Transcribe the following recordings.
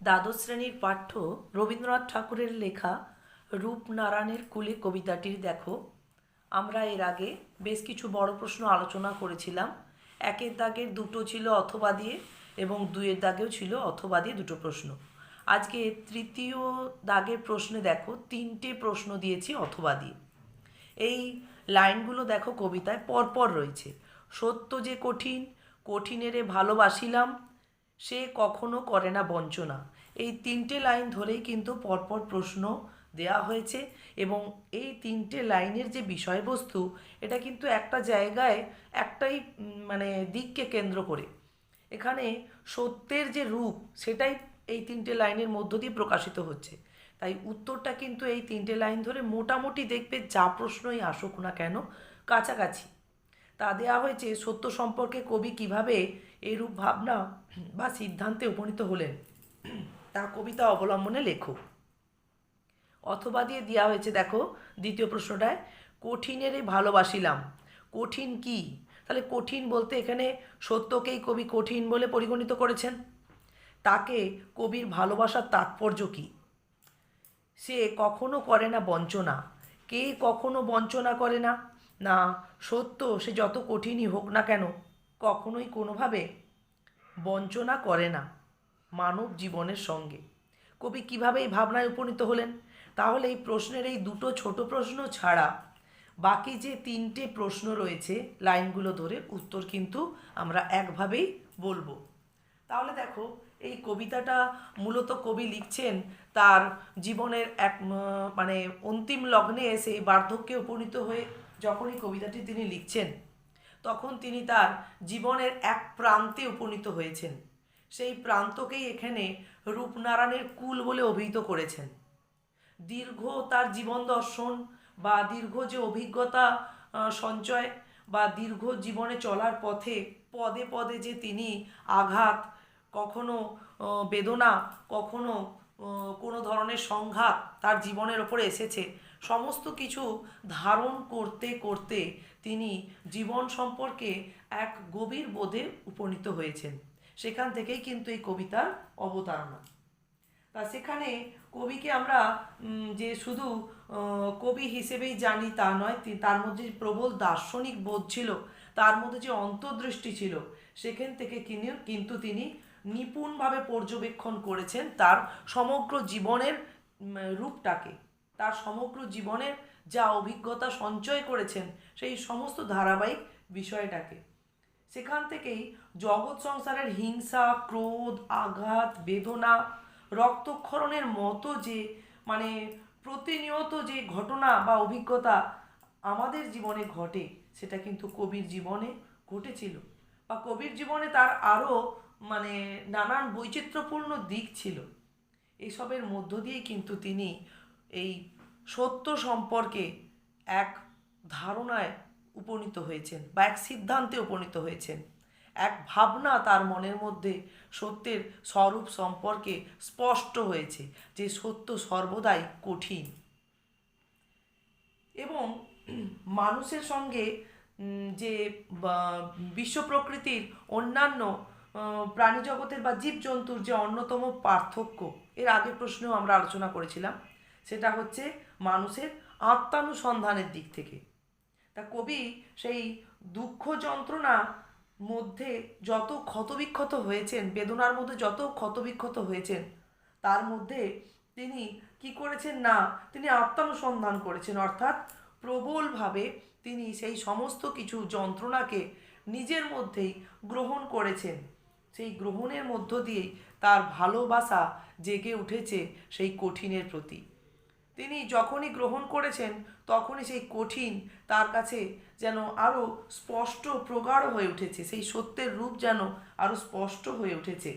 দ্বাদশ শ্রেণির পাঠ্য রবীন্দ্রনাথ ঠাকুরের লেখা রূপনারায়ণের কুলে কবিতাটির দেখো। আমরা এর আগে বেশ কিছু বড় প্রশ্ন আলোচনা করেছিলাম। একের দাগের দুটো ছিল অথবা দিয়ে এবং দুয়ের দাগেও ছিল অথবা দিয়ে দুটো প্রশ্ন। আজকে তৃতীয় দাগের প্রশ্নে দেখো, তিনটে প্রশ্ন দিয়েছি অথবা দিয়ে। এই লাইনগুলো দেখো কবিতায় পরপর রয়েছে। সত্য যে কঠিন, কঠিনেরে ভালোবাসিলাম সে কখনো করে না বঞ্চনা। এই তিনটে লাইন ধরেই কিন্তু পরপর প্রশ্ন দেয়া হয়েছে এবং এই তিনটে লাইনের যে বিষয়বস্তু, এটা কিন্তু একটা জায়গায় একটাই মানে দিককে কেন্দ্র করে। এখানে সত্যের যে রূপ, সেটাই এই তিনটে লাইনের মধ্য দিয়ে প্রকাশিত হচ্ছে। তাই উত্তরটা কিন্তু এই তিনটে লাইন ধরে মোটামুটি দেখবে যা প্রশ্নই আসুক না কেন, কাছাকাছি। তা দেওয়া হয়েছে সত্য সম্পর্কে কবি কীভাবে এরূপ ভাবনা বা সিদ্ধান্তে উপনীত হলেন? তা কবিতা অবলম্বনে লেখো। অথবা দিয়ে দেওয়া হয়েছে, দেখো, দ্বিতীয় প্রশ্নটায়, কঠিনেরে ভালোবাসিলাম। কঠিন কি? তাহলে কঠিন বলতে এখানে সত্যকেই কবি কঠিন বলে পরিগণিত করেছেন। তাকে কবির ভালোবাসার তাৎপর্য কী? সে কখনো করে না বঞ্চনা। কে কখনো বঞ্চনা করে না? না, সত্য, সে যত কঠিনই হোক না কেন, কখনোই কোনোভাবে বঞ্চনা করে না মানব জীবনের সঙ্গে। কবি কীভাবে এই ভাবনায় উপনীত হলেন? তাহলে এই প্রশ্নের এই দুটো ছোট প্রশ্ন ছাড়া বাকি যে তিনটে প্রশ্ন রয়েছে লাইনগুলো ধরে উত্তর কিন্তু আমরা একভাবেই বলব। তাহলে দেখো, এই কবিতাটা মূলত কবি লিখছেন তার জীবনের এক মানে অন্তিম লগ্নে এসে বার্ধক্যে উপনীত হয়ে যখন এই কবিতাটি তিনি লিখছেন, তখন তিনি তার জীবনের এক প্রান্তে উপনীত হয়েছেন। সেই প্রান্তকেই এখানে রূপনারায়ণের কুল বলে অভিহিত করেছেন। দীর্ঘ তার জীবন দর্শন বা দীর্ঘ যে অভিজ্ঞতা সঞ্চয় বা দীর্ঘ জীবনে চলার পথে পদে পদে যে তিনি আঘাত, কখনো বেদনা, কখনো কোনো ধরনের সংঘাত তার জীবনের ওপরে এসেছে সমস্ত কিছু ধারণ করতে করতে তিনি জীবন সম্পর্কে এক গভীর বোধে উপনীত হয়েছেন। সেখান থেকেই কিন্তু এই কবিতার অবতারণা। তা সেখানে কবিকে আমরা যে শুধু কবি হিসেবেই জানি তা নয় তার মধ্যে যে প্রবল দার্শনিক বোধ ছিল, তার মধ্যে যে অন্তর্দৃষ্টি ছিল, সেখান থেকে কিনি, কিন্তু তিনি নিপুণভাবে পর্যবেক্ষণ করেছেন তার সমগ্র জীবনের রূপটাকে। তার সমগ্র জীবনের যা অভিজ্ঞতা সঞ্চয় করেছেন সেই সমস্ত ধারাবাহিক বিষয়টাকে। সেখান থেকেই জগৎ সংসারের হিংসা, ক্রোধ, আঘাত, বেদনা, রক্তক্ষরণের মতো যে মানে প্রতিনিয়ত যে ঘটনা বা অভিজ্ঞতা আমাদের জীবনে ঘটে, সেটা কিন্তু কবির জীবনে ঘটেছিল। বা কবির জীবনে তার আরও মানে নানান বৈচিত্র্যপূর্ণ দিক ছিল। এসবের মধ্য দিয়েই কিন্তু তিনি এই সত্য সম্পর্কে এক ধারণায় উপনীত হয়েছেন বা এক সিদ্ধান্তে উপনীত হয়েছেন। এক ভাবনা তার মনের মধ্যে সত্যের স্বরূপ সম্পর্কে স্পষ্ট হয়েছে যে সত্য সর্বদাই কঠিন। এবং মানুষের সঙ্গে যে বিশ্ব প্রকৃতির অন্যান্য প্রাণী জগতের বা জীবজন্তুর যে অন্যতম পার্থক্য, এর আগের প্রশ্নেও আমরা আলোচনা করেছিলাম। সেটা হচ্ছে মানুষের আত্মানুসন্ধানের দিক থেকে। তা কবি সেই দুঃখ যন্ত্রণা মধ্যে যত ক্ষতবিক্ষত হয়েছেন, বেদনার মধ্যে যত ক্ষতবিক্ষত হয়েছেন, তার মধ্যে তিনি কি করেছেন না, তিনি আত্মানুসন্ধান করেছেন। অর্থাৎ প্রবলভাবে তিনি সেই সমস্ত কিছু যন্ত্রণাকে নিজের মধ্যেই গ্রহণ করেছেন। সেই গ্রহণের মধ্য দিয়েই তার ভালোবাসা জেগে উঠেছে সেই কঠিনের প্রতি। তিনি যখনই গ্রহণ করেছেন, তখনই সেই কঠিন তার কাছে যেন আরও স্পষ্ট প্রগাঢ় হয়ে উঠেছে, সেই সত্যের রূপ যেন আরও স্পষ্ট হয়ে উঠেছে।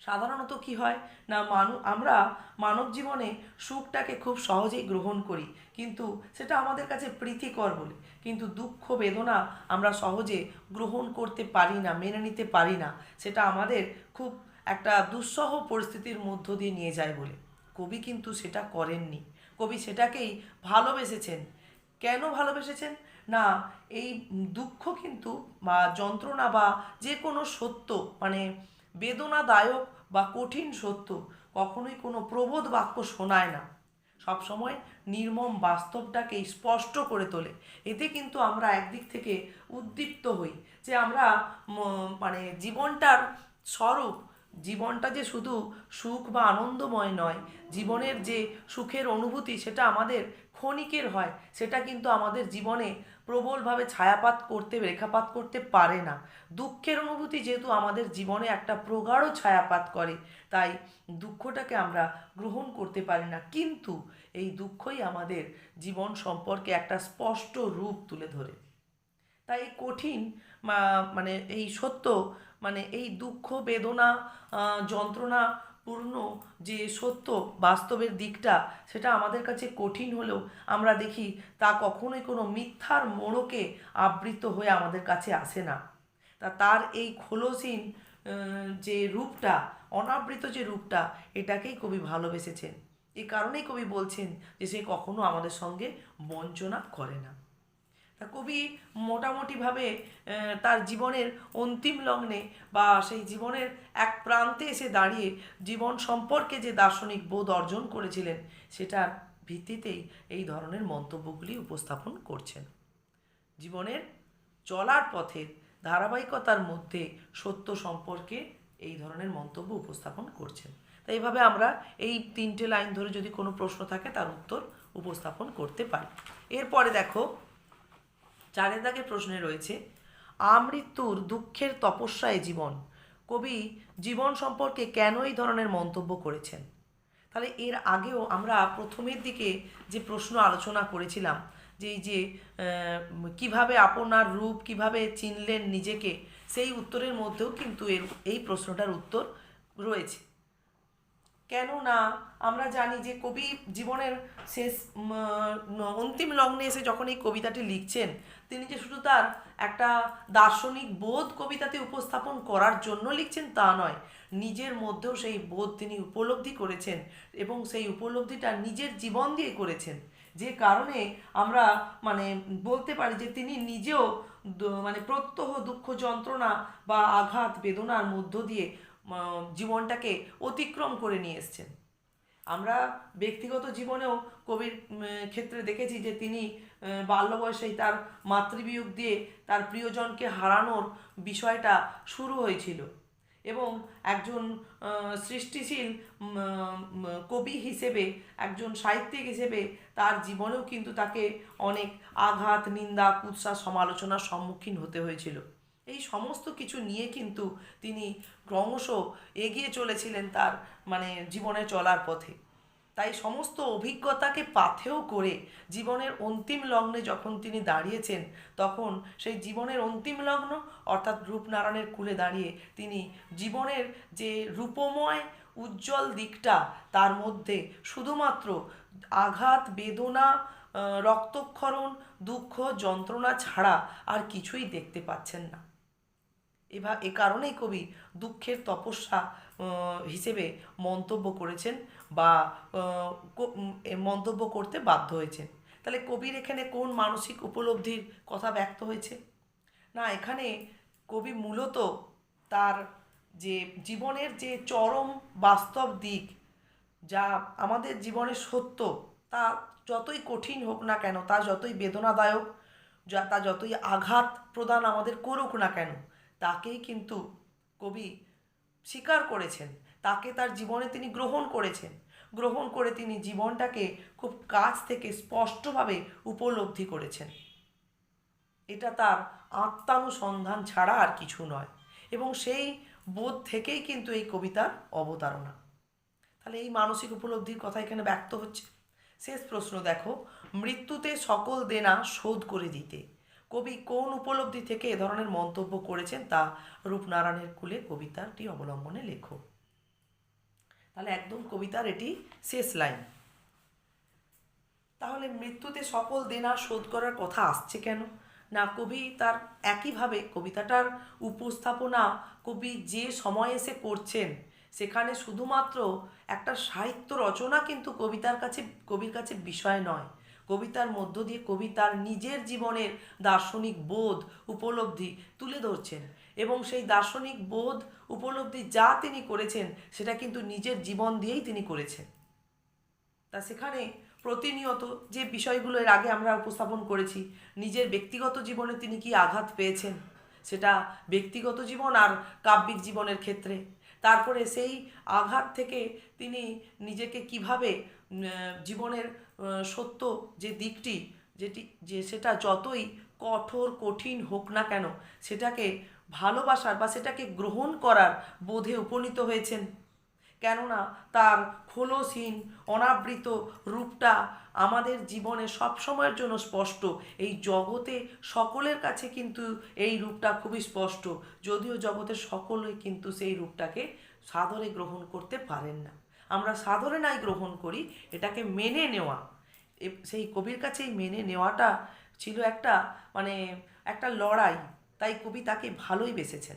সাধারণত কি হয় না, মানু, আমরা মানব জীবনে সুখটাকে খুব সহজেই গ্রহণ করি, কিন্তু সেটা আমাদের কাছে প্রীতিকর বলে, কিন্তু দুঃখ, বেদনা আমরা সহজে গ্রহণ করতে পারি না, মেনে নিতে পারি না, সেটা আমাদের খুব একটা দুঃসহ পরিস্থিতির মধ্য দিয়ে নিয়ে যায় বলে। কবি কিন্তু সেটা করেননি। কবি সেটাকেই ভালোবেসেছেন। কেন ভালোবেসেছেন? না, এই দুঃখ কিন্তু বা যন্ত্রণা বা যে কোনো সত্য মানে বেদনাদায়ক বা কঠিন সত্য, কখনোই কোনো প্রবোধ বাক্য শোনায় না। সবসময় নির্মম বাস্তবটাকে স্পষ্ট করে তোলে। এতে কিন্তু আমরা একদিক থেকে উদ্দীপ্ত হই যে আমরা মানে জীবনটার স্বরূপ জীবনটা যে শুধু সুখ বা আনন্দময় নয়, জীবনের যে সুখের অনুভূতি সেটা আমাদের ক্ষণিকের হয়, সেটা কিন্তু আমাদের জীবনে প্রবলভাবে ছায়াপাত করতে, রেখাপাত করতে পারে না। দুঃখের অনুভূতি যেহেতু আমাদের জীবনে একটা প্রগাঢ় ছায়াপাত করে, তাই দুঃখটাকে আমরা গ্রহণ করতে পারি না। কিন্তু এই দুঃখই আমাদের জীবন সম্পর্কে একটা স্পষ্ট রূপ তুলে ধরে। তাই কঠিন মানে এই সত্য মানে এই দুঃখ, বেদনা যন্ত্রণা পূর্ণ যে সত্য, বাস্তবের দিকটা, সেটা আমাদের কাছে কঠিন হলেও আমরা দেখি তা কখনোই কোনো মিথ্যার মোড়কে আবৃত হয়ে আমাদের কাছে আসে না। তা তার এই খোলসীন যে রূপটা, অনাবৃত যে রূপটা, এটাকেই কবি ভালোবেসেছেন। এই কারণেই কবি বলছেন যে সে কখনো আমাদের সঙ্গে বঞ্চনা করে না। তা কবি মোটামুটিভাবে তার জীবনের অন্তিম লগ্নে বা সেই জীবনের এক প্রান্তে এসে দাঁড়িয়ে জীবন সম্পর্কে যে দার্শনিক বোধ অর্জন করেছিলেন, সেটার ভিত্তিতেই এই ধরনের মন্তব্যগুলি উপস্থাপন করছেন। জীবনের চলার পথের ধারাবাহিকতার মধ্যে সত্য সম্পর্কে এই ধরনের মন্তব্য উপস্থাপন করছেন। তাই এইভাবে আমরা এই তিনটে লাইন ধরে যদি কোনো প্রশ্ন থাকে, তার উত্তর উপস্থাপন করতে পারি। এরপরে দেখো চারের দাগে প্রশ্নে রয়েছে আমৃত্যুর দুঃখের তপস্যায় জীবন। কবি জীবন সম্পর্কে কেন এই ধরনের মন্তব্য করেছেন? তাহলে এর আগেও আমরা প্রথমের দিকে যে প্রশ্ন আলোচনা করেছিলাম, যে এই যে কীভাবে আপনার রূপ, কীভাবে চিনলেন নিজেকে, সেই উত্তরের মধ্যেও কিন্তু এর, এই প্রশ্নটার উত্তর রয়েছে। কেননা আমরা জানি যে কবি জীবনের শেষ অন্তিম লগ্নে এসে যখন এই কবিতাটি লিখছেন, তিনি যে শুধু তার একটা দার্শনিক বোধ কবিতাতে উপস্থাপন করার জন্য লিখছেন তা নয়, নিজের মধ্যেও সেই বোধ তিনি উপলব্ধি করেছেন এবং সেই উপলব্ধিটা নিজের জীবন দিয়ে করেছেন। যে কারণে আমরা মানে বলতে পারি যে তিনি নিজেও মানে প্রত্যহ দুঃখ যন্ত্রণা বা আঘাত, বেদনার মধ্য দিয়ে জীবনটাকে অতিক্রম করে নিয়ে এসছেন। আমরা ব্যক্তিগত জীবনেও কবির ক্ষেত্রে দেখেছি যে তিনি বাল্য বয়সেই তার মাতৃবিয়োগ দিয়ে তার প্রিয়জনকে হারানোর বিষয়টা শুরু হয়েছিল এবং একজন সৃষ্টিশীল কবি হিসেবে, একজন সাহিত্যিক হিসেবে তার জীবনেও কিন্তু তাকে অনেক আঘাত, নিন্দা, কুৎসা, সমালোচনার সম্মুখীন হতে হয়েছিল। এই সমস্ত কিছু নিয়ে কিন্তু তিনি ক্রমশ এগিয়ে চলেছিলেন তার মানে জীবনে চলার পথে। তাই সমস্ত অভিজ্ঞতাকে পাথেও করে জীবনের অন্তিম লগ্নে যখন তিনি দাঁড়িয়েছেন, তখন সেই জীবনের অন্তিম লগ্ন অর্থাৎ রূপনারায়ণের কুলে দাঁড়িয়ে তিনি জীবনের যে রূপময় উজ্জ্বল দিকটা, তার মধ্যে শুধুমাত্র আঘাত, বেদনা রক্তক্ষরণ, দুঃখ, যন্ত্রণা ছাড়া আর কিছুই দেখতে পাচ্ছেন না। এভা, এ কারণেই কবি দুঃখের তপস্যা হিসেবে মন্তব্য করেছেন বা মন্তব্য করতে বাধ্য হয়েছেন। তাহলে কবির এখানে কোন মানসিক উপলব্ধির কথা ব্যক্ত হয়েছে? না, এখানে কবি মূলত তার যে জীবনের যে চরম বাস্তব দিক, যা আমাদের জীবনের সত্য, তা যতই কঠিন হোক না কেন, তা যতই বেদনাদায়ক, যা, তা যতই আঘাত প্রদান আমাদের করুক না কেন তাকেই কিন্তু কবি স্বীকার করেছেন। তাকে তার জীবনে তিনি গ্রহণ করেছেন। গ্রহণ করে তিনি জীবনটাকে খুব কাছ থেকে স্পষ্টভাবে উপলব্ধি করেছেন। এটা তার আত্মানুসন্ধান ছাড়া আর কিছু নয় এবং সেই বোধ থেকেই কিন্তু এই কবিতার অবতারণা। তাহলে এই মানসিক উপলব্ধির কথা এখানে ব্যক্ত হচ্ছে। শেষ প্রশ্ন দেখো, মৃত্যুতে সকল দেনা শোধ করে দিতে। কবি কোন উপলব্ধি থেকে এ ধরনের মন্তব্য করেছেন তা রূপনারায়ণের কুলে কবিতাটি অবলম্বনে লেখো। তাহলে একদম কবিতার এটি শেষ লাইন। তাহলে মৃত্যুতে সকল দেনা শোধ করার কথা আসছে কেন? না কবি তার একইভাবে কবিতাটার উপস্থাপনা, কবি যে সময় এসে করছেন, সেখানে শুধুমাত্র একটা সাহিত্য রচনা কিন্তু কবিতার কাছে, কবির কাছে বিষয় নয়। কবিতার মধ্য দিয়ে কবি তার নিজের জীবনের দার্শনিক বোধ উপলব্ধি তুলে ধরছেন এবং সেই দার্শনিক বোধ উপলব্ধি যা তিনি করেছেন, সেটা কিন্তু নিজের জীবন দিয়েই তিনি করেছেন। তা সেখানে প্রতিনিয়ত যে বিষয়গুলো এর আগে আমরা উপস্থাপন করেছি, নিজের ব্যক্তিগত জীবনে তিনি কি আঘাত পেয়েছেন? সেটা ব্যক্তিগত জীবন আর কাব্যিক জীবনের ক্ষেত্রে। তারপরে সেই আঘাত থেকে তিনি নিজেকে কীভাবে জীবনের সত্য যে দিকটি, যেটি, যে সেটা যতই কঠোর, কঠিন হোক না কেন, সেটাকে ভালোবাসার বা সেটাকে গ্রহণ করার বোধে উপনীত হয়েছেন। কেননা তার খোলসহীন, অনাবৃত রূপটা আমাদের জীবনে সবসময়ের জন্য স্পষ্ট। এই জগতে সকলের কাছে কিন্তু এই রূপটা খুবই স্পষ্ট। যদিও জগতের সকলেই কিন্তু সেই রূপটাকে সাদরে গ্রহণ করতে পারেন না। আমরা সাদরে নাই গ্রহণ করি, এটাকে মেনে নেওয়া। সেই কবির কাছে এই মেনে নেওয়াটা ছিল একটা মানে একটা লড়াই। তাই কবি তাকে ভালোই বেসেছেন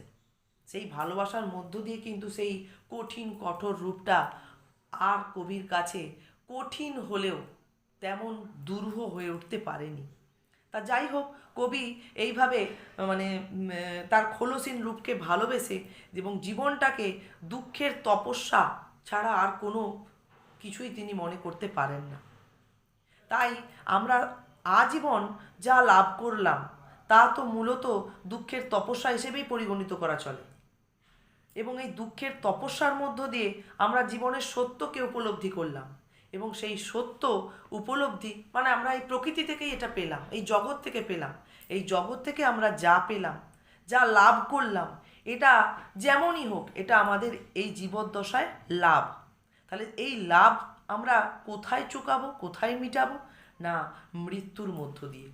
সেই ভালোবাসার মধ্য দিয়ে কিন্তু সেই কঠিন, কঠোর রূপটা আর কবির কাছে কঠিন হলেও তেমন দুরূহ হয়ে উঠতে পারেনি। তা যাই হোক, কবি এইভাবে মানে তার খোলসীন রূপকে ভালোবেসে এবং জীবনটাকে দুঃখের তপস্যা ছাড়া আর কোনো কিছুই তিনি মনে করতে পারেন না। তাই আমরা আজীবন যা লাভ করলাম, তা তো মূলত দুঃখের তপস্যা হিসেবেই পরিগণিত করা চলে। এবং এই দুঃখের তপস্যার মধ্য দিয়ে আমরা জীবনের সত্যকে উপলব্ধি করলাম। এবং সেই সত্য উপলব্ধি মানে আমরা এই প্রকৃতি থেকেই এটা পেলাম, এই জগৎ থেকে পেলাম। এই জগৎ থেকে আমরা যা পেলাম, যা লাভ করলাম, এটা যেমনই হোক, এটা আমাদের এই জীবদ্দশায় লাভ। তাহলে এই লাভ আমরা কোথায় চুকাবো, কোথায় মিটাবো? না মৃত্যুর মধ্য দিয়ে।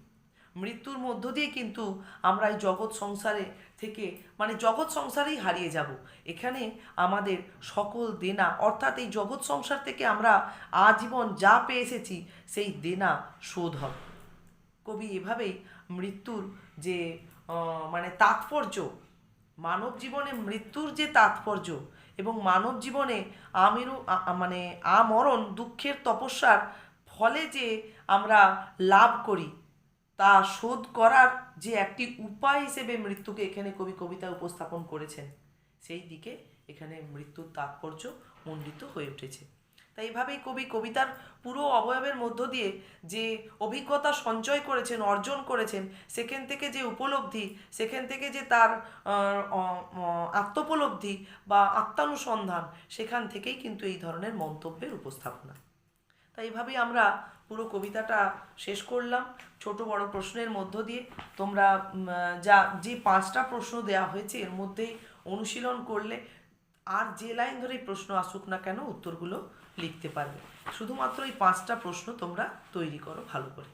মৃত্যুর মধ্য দিয়ে কিন্তু আমরা এই জগৎ সংসারে থেকে মানে জগৎ সংসারেই হারিয়ে যাব। এখানে আমাদের সকল দেনা, অর্থাৎ এই জগৎ সংসার থেকে আমরা আজীবন যা পেয়ে এসেছি, সেই দেনা শোধ হবে। কবি এভাবেই মৃত্যুর যে মানে তাৎপর্য, মানব জীবনে মৃত্যুর যে তাৎপর্য এবং মানব জীবনে আমিরু মানে আমরণ, দুঃখের তপস্যার ফলে যে আমরা লাভ করি তা শোধ করার যে একটি উপায় হিসেবে মৃত্যুকে এখানে কবি কবিতা উপস্থাপন করেছেন, সেই দিকে এখানে মৃত্যুর তাৎপর্য মণ্ডিত হয়ে উঠেছে। তাই এইভাবেই কবি কবিতার পুরো অবয়বের মধ্য দিয়ে যে অভিজ্ঞতা সঞ্চয় করেছেন, অর্জন করেছেন, সেখান থেকে যে উপলব্ধি, সেখান থেকে যে তার আত্মোপলব্ধি বা আত্মানুসন্ধান, সেখান থেকেই কিন্তু এই ধরনের মন্তব্যের উপস্থাপনা। তাই এইভাবেই আমরা পুরো কবিতাটা শেষ করলাম। ছোট বড় প্রশ্নের মধ্য দিয়ে তোমরা যা, যে পাঁচটা প্রশ্ন দেয়া হয়েছে এর মধ্যেই অনুশীলন করলে আর যে লাইন ধরেই প্রশ্ন আসুক না কেন উত্তরগুলো লিখতে পারবে। শুধুমাত্র এই পাঁচটা প্রশ্ন তোমরা তৈরি করো ভালো করে।